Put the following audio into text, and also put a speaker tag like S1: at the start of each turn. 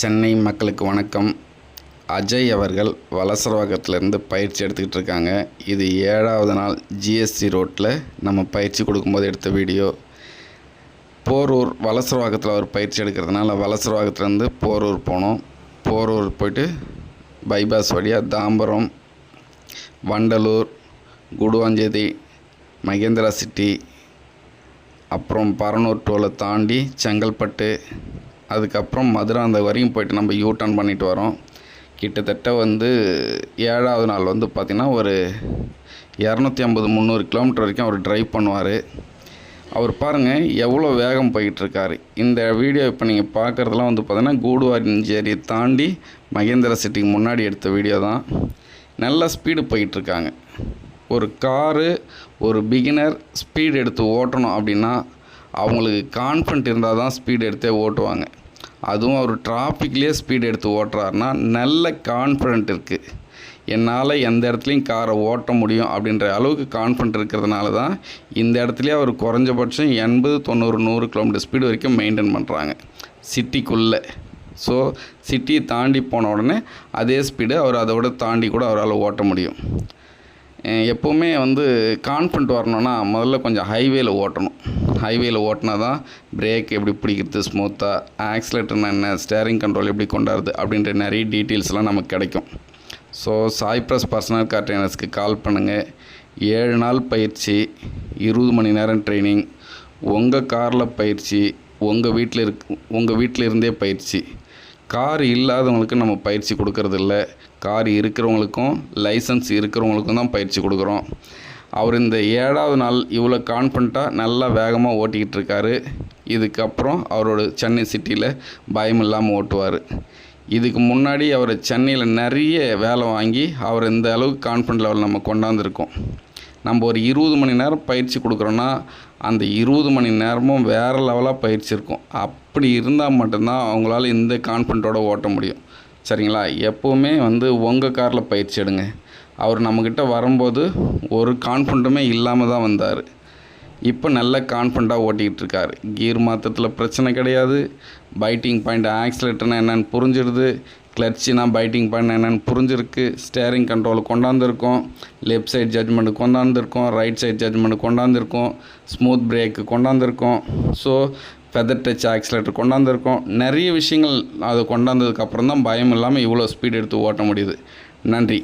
S1: சென்னை மக்களுக்கு வணக்கம். அஜய் அவர்கள் வலசரவாக்கத்திலேருந்து பயிற்சி எடுத்துக்கிட்டு இருக்காங்க. இது ஏழாவது நாள் ஜிஎஸ்சி ரோட்டில் நம்ம பயிற்சி கொடுக்கும்போது எடுத்த வீடியோ. போரூர் வலசரவாக்கத்தில் அவர் பயிற்சி எடுக்கிறதுனால வலசரவாக்கத்துலேருந்து போரூர் போனோம். போரூர் போயிட்டு பைபாஸ் வழியாக தாம்பரம் வண்டலூர் குடுவாஞ்சேதி மகேந்திரா சிட்டி அப்புறம் பரனூர் டோலை தாண்டி செங்கல்பட்டு அதுக்கப்புறம் மதுரை அந்த வரையும் போயிட்டு நம்ம யூ டர்ன் பண்ணிட்டு வரோம். கிட்டத்தட்ட வந்து ஏழாவது நாள் வந்து பார்த்திங்கன்னா ஒரு இரநூத்தி ஐம்பது முந்நூறு கிலோமீட்டர் வரைக்கும் அவர் ட்ரைவ் பண்ணுவார். அவர் பாருங்கள் எவ்வளோ வேகம் போயிட்டுருக்காரு. இந்த வீடியோ இப்போ நீங்கள் பார்க்குறதுலாம் வந்து பார்த்தீங்கன்னா கூடுவாரிஞ்சேரியை தாண்டி மகேந்திர சிட்டிக்கு முன்னாடி எடுத்த வீடியோ தான். நல்ல ஸ்பீடு போயிட்டுருக்காங்க. ஒரு காரு ஒரு பிகினர் ஸ்பீடு எடுத்து ஓட்டணும் அப்படின்னா அவங்களுக்கு கான்ஃபிடென்ட் இருந்தால் தான் ஸ்பீடு எடுத்தே ஓட்டுவாங்க. அதுவும் அவர் டிராஃபிக்லேயே ஸ்பீடு எடுத்து ஓட்டுறாருன்னா நல்ல கான்ஃபிடென்ட் இருக்குது என்னால் எந்த இடத்துலையும் காரை ஓட்ட முடியும் அப்படின்ற அளவுக்கு கான்ஃபிடென்ட் இருக்கிறதுனால தான் இந்த இடத்துலையே அவர் குறைஞ்சபட்சம் எண்பது தொண்ணூறு நூறு கிலோமீட்டர் ஸ்பீடு வரைக்கும் மெயின்டைன் பண்ணுறாங்க சிட்டிக்குள்ளே ஸோ சிட்டியை தாண்டி போன உடனே அதே ஸ்பீடு அவர் அதை விட தாண்டி கூட அவரால் ஓட்ட முடியும். எப்போவுமே வந்து கான்ஃபிடென்ட் வரணும்னா முதல்ல கொஞ்சம் ஹைவேல ஓட்டணும். ஹைவேல ஓட்டினா தான் பிரேக் எப்படி பிடிக்கிறது ஸ்மூத்தாக ஆக்சிலேட்டர்னா என்ன ஸ்டேரிங் கண்ட்ரோல் எப்படி கொண்டாடுறது அப்படின்ற நிறைய டீட்டெயில்ஸ்லாம் நமக்கு கிடைக்கும். ஸோ சாய் ப்ரஸ் பர்சனல் கார் ட்ரைனர்ஸ்க்கு கால் பண்ணுங்கள் ஏழு நாள் பயிற்சி இருபது மணி நேரம் ட்ரைனிங் உங்கள் காரில் பயிற்சி உங்கள் வீட்டில் இருக் உங்கள் வீட்டில் இருந்தே பயிற்சி. கார் இல்லாதவங்களுக்கு நம்ம பயிற்சி கொடுக்கறதில்ல. கார் இருக்கிறவங்களுக்கும் லைசன்ஸ் இருக்கிறவங்களுக்கும் தான் பயிற்சி கொடுக்குறோம். அவர் இந்த ஏழாவது நாள் இவ்வளோ கான்ஃபிடண்ட்டாக நல்லா வேகமாக ஓட்டிக்கிட்டு இருக்காரு. இதுக்கப்புறம் அவரோட சென்னை சிட்டியில் பயம் இல்லாமல் ஓட்டுவார். இதுக்கு முன்னாடி அவர் சென்னையில் நிறைய வேலை வாங்கி அவர் இந்த அளவுக்கு கான்ஃபிடண்ட் லெவல் நம்ம கொண்டாந்துருக்கோம். நம்ம ஒரு இருபது மணி நேரம் பயிற்சி கொடுக்குறோன்னா அந்த இருபது மணி நேரமும் வேறு லெவலாக பயிற்சி இருக்கும். அப்படி இருந்தால் மட்டும்தான் அவங்களால இந்த கான்ஃபிடண்ட்டோட ஓட்ட முடியும். சரிங்களா? எப்போவுமே வந்து உங்கள் காரில் பயிற்சி எடுங்க. அவர் நம்மக்கிட்ட வரும்போது ஒரு கான்ஃபிடண்ட்டுமே இல்லாமல் தான் வந்தார். இப்போ நல்ல கான்ஃபிடண்ட்டாக ஓட்டிக்கிட்டு இருக்காரு. கீர் மாற்றத்தில் பிரச்சனை கிடையாது. பைட்டிங் பாயிண்ட் ஆக்சிலேட்டர்னா என்னென்னு புரிஞ்சிடுது. கிளட்சினா பைட்டிங் பண்ண என்னென்னு புரிஞ்சிருக்கு. ஸ்டேரிங் கண்ட்ரோல் கொண்டாந்துருக்கோம். லெஃப்ட் சைட் ஜட்மெண்ட் கொண்டாந்துருக்கோம். ரைட் சைட் ஜட்மெண்ட் கொண்டாந்துருக்கோம். ஸ்மூத் பிரேக்கு கொண்டாந்துருக்கோம். ஸோ ஃபெதர் டச் ஆக்சிலேட்டர் கொண்டாந்துருக்கோம். நிறைய விஷயங்கள் அதை கொண்டாந்ததுக்கப்புறம் தான் பயம் இல்லாமல் இவ்வளோ ஸ்பீட் எடுத்து ஓட்ட முடியுது. நன்றி.